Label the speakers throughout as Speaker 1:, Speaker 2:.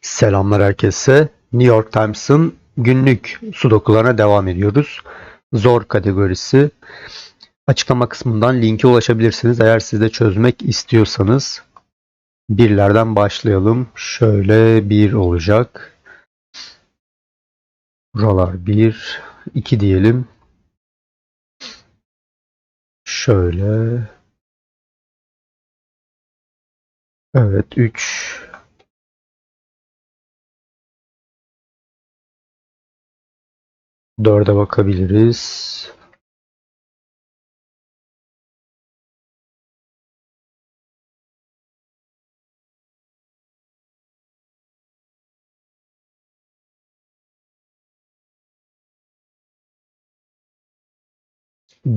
Speaker 1: Selamlar herkese. New York Times'ın günlük sudokularına devam ediyoruz. Zor kategorisi. Açıklama kısmından linke ulaşabilirsiniz eğer siz de çözmek istiyorsanız. Birlerden başlayalım. Şöyle bir olacak. Buralar bir, iki diyelim. Şöyle. Evet, 3 Dörde bakabiliriz.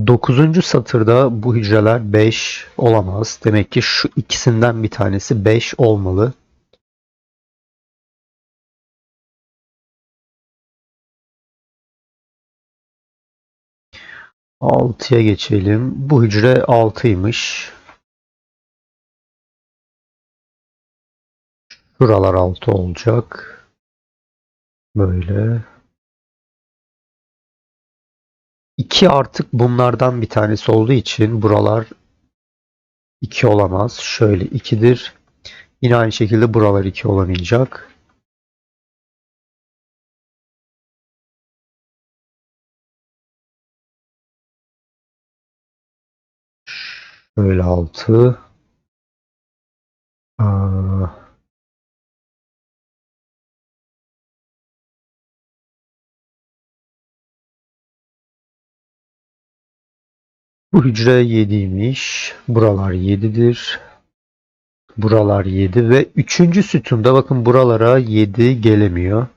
Speaker 1: Dokuzuncu satırda bu hücreler 5 olamaz. Demek ki şu ikisinden bir tanesi 5 olmalı. Altıya geçelim. Bu hücre 6'ymış. Şuralar 6 olacak. Böyle. 2 artık bunlardan bir tanesi olduğu için buralar 2 olamaz. Şöyle 2'dir. Yine aynı şekilde buralar 2 olamayacak. Böyle 6. Aa, Bu hücre 7'ymiş. Buralar 7'dir. Buralar 7 ve 3. sütunda bakın buralara 7 gelemiyor.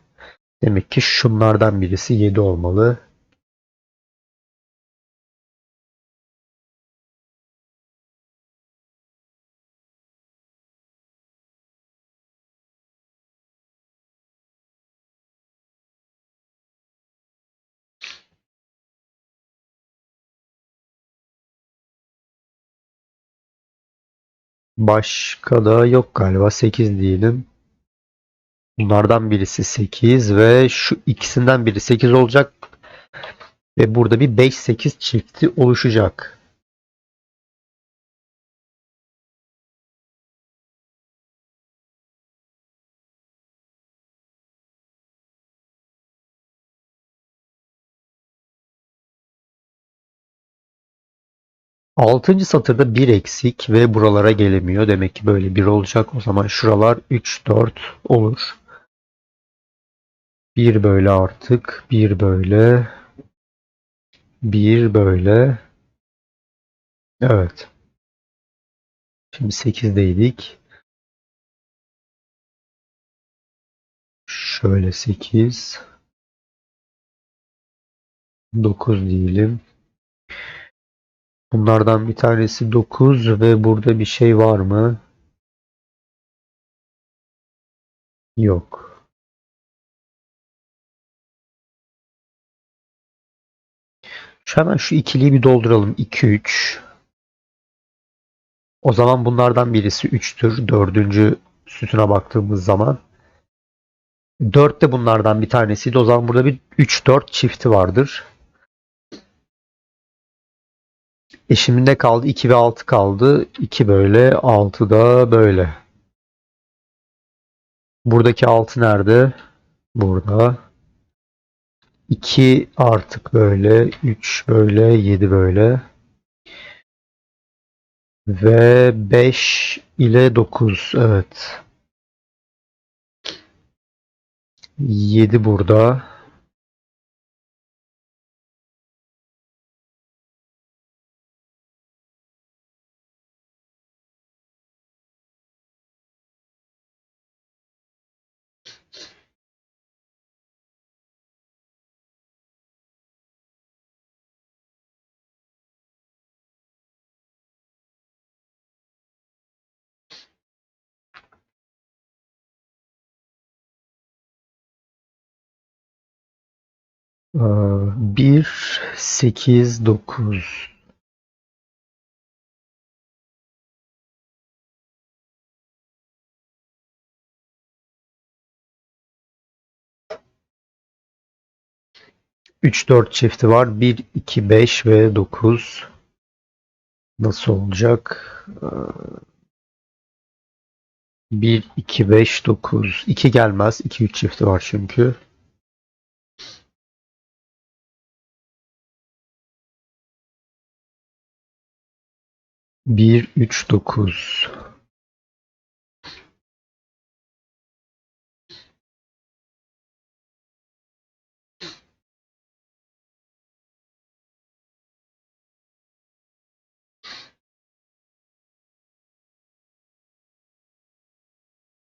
Speaker 1: Demek ki şunlardan birisi 7 olmalı. Başka da yok galiba. 8 diyelim. Bunlardan birisi 8 ve şu ikisinden biri 8 olacak. Ve burada bir 5-8 çifti oluşacak. Altıncı satırda 1 eksik ve buralara gelemiyor. Demek ki böyle 1 olacak. O zaman şuralar 3, 4 olur. 1 böyle artık. 1 böyle. 1 böyle. Evet. Şimdi 8'deydik. Şöyle 8. 9 diyelim. Bunlardan bir tanesi 9 ve burada bir şey var mı? Yok. Şu hemen şu ikiliyi bir dolduralım. 2 3. O zaman bunlardan birisi 3'tür. Dördüncü sütuna baktığımız zaman. 4 de bunlardan bir tanesiydi. O zaman burada bir 3-4 çifti vardır. E şimdi ne kaldı? 2 ve 6 kaldı. 2 böyle, 6 da böyle. Buradaki 6 nerede? Burada. 2 artık böyle, 3 böyle, 7 böyle. Ve 5 ile 9. Evet. 7 burada. 1, 8, 9. Üç, dört çifti var. Bir, iki, beş ve dokuz. Nasıl olacak? Ee, bir, iki, beş, dokuz. İki gelmez. İki, üç çifti var çünkü. Bir, üç, dokuz.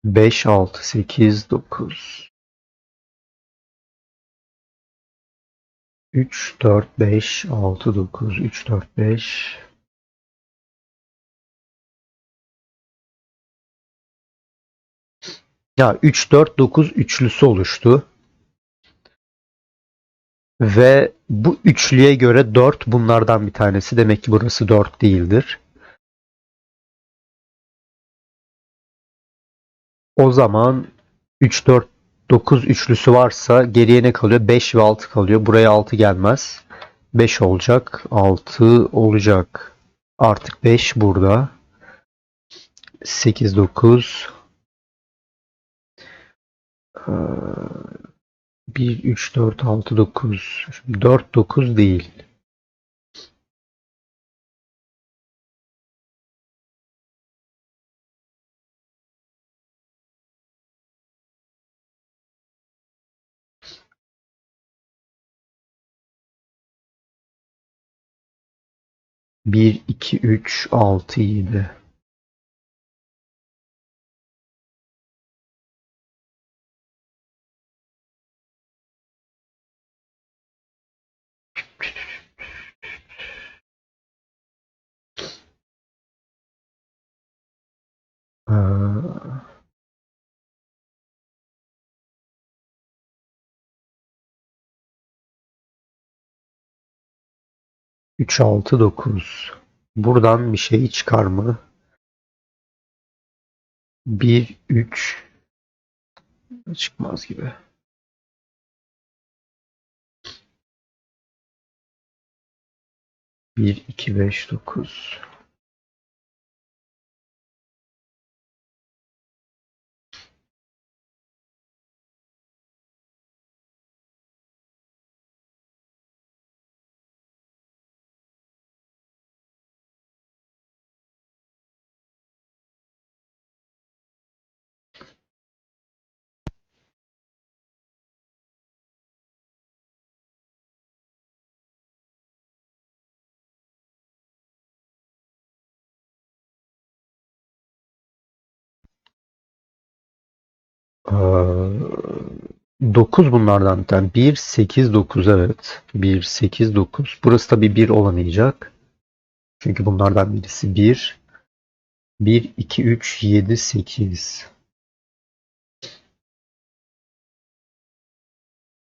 Speaker 1: Beş, altı, sekiz, dokuz. Üç, dört, beş, altı, dokuz. Üç, dört, beş. Ya 3, 4, 9 üçlüsü oluştu. Ve bu üçlüye göre 4 bunlardan bir tanesi. Demek ki burası 4 değildir. O zaman 3, 4, 9 üçlüsü varsa geriye ne kalıyor? 5 ve 6 kalıyor. Buraya 6 gelmez. 5 olacak. 6 olacak. Artık 5 burada. 8, 9. 1, 3, 4, 6, 9. 4, 9 değil. Bir, iki, üç, altı, yedi. 3, 6, 9. Buradan bir şey çıkar mı? 1, 3 çıkmaz gibi. Bir, iki, beş, dokuz. 9 bunlardan bir tane. 1, 8, 9 evet. 1, 8, 9. Burası tabii 1 olamayacak. Çünkü bunlardan birisi 1. 1, 2, 3, 7, 8.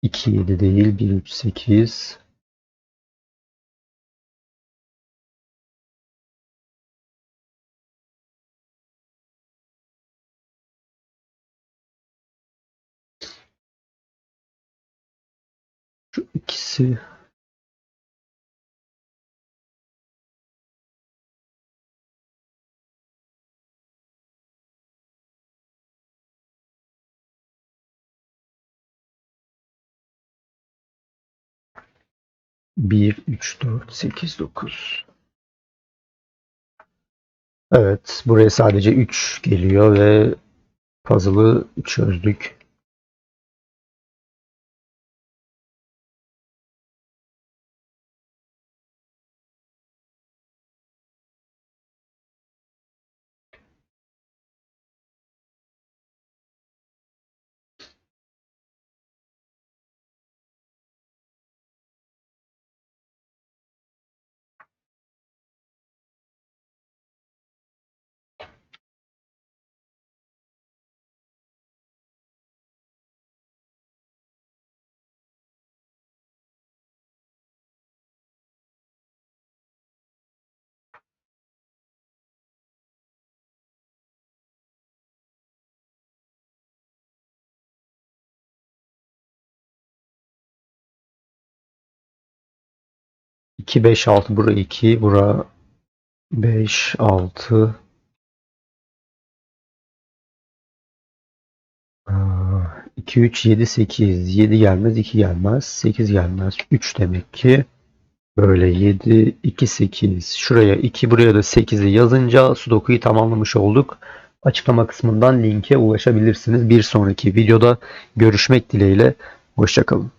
Speaker 1: 2, 7 değil. 1, 3, 8. Şu ikisi Bir, üç, dört, sekiz, dokuz. Evet, buraya sadece 3 geliyor ve puzzle'ı çözdük. 2, 5, 6. Bura 2. Bura 5, 6. Aa, 2, 3, 7, 8. 7 gelmez, 2 gelmez. 8 gelmez. 3 demek ki. Böyle 7, 2, 8. Şuraya 2, buraya da 8'i yazınca Sudoku'yu tamamlamış olduk. Açıklama kısmından linke ulaşabilirsiniz. Bir sonraki videoda görüşmek dileğiyle. Hoşçakalın.